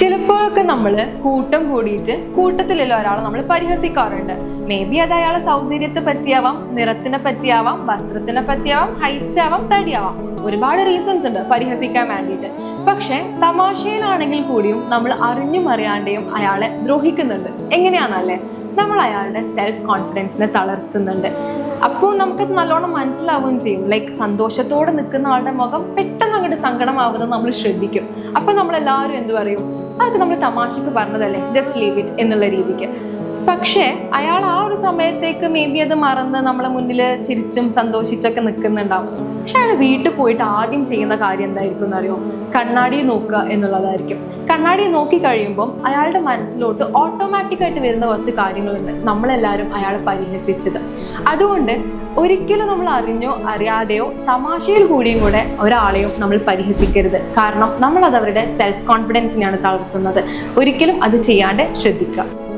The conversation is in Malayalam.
ചിലപ്പോഴൊക്കെ നമ്മൾ കൂട്ടം കൂടിയിട്ട് കൂട്ടത്തിലുള്ള ഒരാളെ നമ്മൾ പരിഹസിക്കാറുണ്ട്. മേ ബി അത് അയാളെ സൗന്ദര്യത്തെ പറ്റിയാവാം നിറത്തിനെ പറ്റിയാവാം വസ്ത്രത്തിനെ പറ്റിയാവാം ഹൈറ്റ് ആവാം തടിയാവാം ഒരുപാട് റീസൺസ് ഉണ്ട് പരിഹസിക്കാൻ വേണ്ടിയിട്ട്. പക്ഷെ തമാശയിലാണെങ്കിൽ കൂടിയും നമ്മൾ അറിഞ്ഞും അറിയാണ്ടെയും അയാളെ ദ്രോഹിക്കുന്നുണ്ട്. എങ്ങനെയാണല്ലേ? നമ്മൾ അയാളുടെ സെൽഫ് കോൺഫിഡൻസിനെ തളർത്തുന്നുണ്ട്. അപ്പോൾ നമുക്കത് നല്ലോണം മനസ്സിലാവുകയും ചെയ്യും. ലൈക്ക് സന്തോഷത്തോടെ നിൽക്കുന്ന ആളുടെ മുഖം പെട്ടെന്ന് അങ്ങോട്ട് സങ്കടമാവുന്നത് നമ്മൾ ശ്രദ്ധിക്കും. അപ്പോൾ നമ്മൾ എല്ലാവരും എന്ത് പറയും? അതൊക്കെ നമ്മൾ തമാശക്ക് പറഞ്ഞതല്ലേ? ജസ്റ്റ് ലീവ് ഇറ്റ് എന്നുള്ള രീതിക്ക്. പക്ഷേ അയാൾ ആ ഒരു സമയത്തേക്ക് മേ ബി അത് മറന്ന് നമ്മളെ മുന്നിൽ ചിരിച്ചും സന്തോഷിച്ചൊക്കെ നിൽക്കുന്നുണ്ടാവും പക്ഷെ അയാൾ വീട്ടിൽ പോയിട്ട് ആദ്യം ചെയ്യുന്ന കാര്യം എന്തായിരിക്കും എന്നറിയോ? കണ്ണാടി നോക്കുക എന്നുള്ളതായിരിക്കും. കണ്ണാടി നോക്കി കഴിയുമ്പോൾ അയാളുടെ മനസ്സിലോട്ട് ഓട്ടോമാറ്റിക്കായിട്ട് വരുന്ന കുറച്ച് കാര്യങ്ങളുണ്ട് നമ്മളെല്ലാവരും അയാളെ പരിഹസിച്ചത്. അതുകൊണ്ട് ഒരിക്കലും നമ്മൾ അറിഞ്ഞോ അറിയാതെയോ തമാശയിൽ കൂടിയും കൂടെ ഒരാളെയും നമ്മൾ പരിഹസിക്കരുത്. കാരണം നമ്മൾ അത് അവരുടെ സെൽഫ് കോൺഫിഡൻസിനെയാണ് തളർത്തുന്നത്. ഒരിക്കലും അത് ചെയ്യാണ്ട് ശ്രദ്ധിക്കുക.